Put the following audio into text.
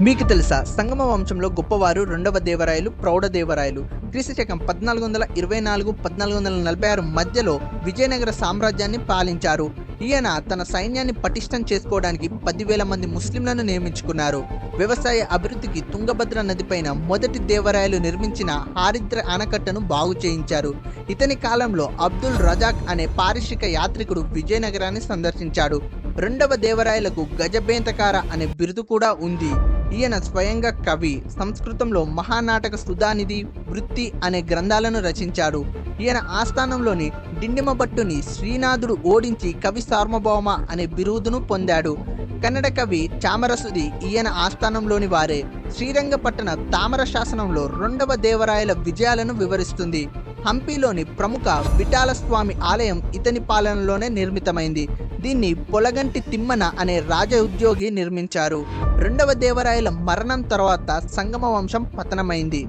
మీకు తెలుసా సంగమ వంశంలో గొప్పవారు రెండవ దేవరాయలు ప్రౌఢ దేవరాయలు. క్రీస్తుశకం పద్నాలుగు వందల ఇరవై నాలుగు పద్నాలుగు వందల నలభై ఆరు మధ్యలో విజయనగర సామ్రాజ్యాన్ని పాలించారు. ఈయన తన సైన్యాన్ని పటిష్టం చేసుకోవడానికి పదివేల మంది ముస్లింలను నియమించుకున్నారు. వ్యవసాయ అభివృద్ధికి తుంగభద్ర నదిపైన మొదటి దేవరాయలు నిర్మించిన హారిద్ర ఆనకట్టను బాగు చేయించారు. ఇతని కాలంలో అబ్దుల్ రజాక్ అనే పారిశ్రిక యాత్రికుడు విజయనగరాన్ని సందర్శించాడు. రెండవ దేవరాయలకు గజబేంతకార అనే బిరుదు కూడా ఉంది. ఈయన స్వయంగా కవి సంస్కృతంలో మహానాటక సుధానిధి వృత్తి అనే గ్రంథాలను రచించాడు. ఈయన ఆస్థానంలోని డిండిమభట్టుని శ్రీనాథుడు ఓడించి కవి సార్వభౌమ అనే బిరుదును పొందాడు. కన్నడ కవి చామరసుది ఈయన ఆస్థానంలోని వారే. శ్రీరంగపట్టణ తామర శాసనంలో రెండవ దేవరాయల విజయాలను వివరిస్తుంది. హంపీలోని ప్రముఖ విఠాల స్వామి ఆలయం ఇతని పాలనలోనే నిర్మితమైంది. దీన్ని పొలగంటి తిమ్మన అనే రాజ ఉద్యోగి నిర్మించారు. రెండవ దేవరాయల మరణం తర్వాత సంగమ వంశం పతనమైంది.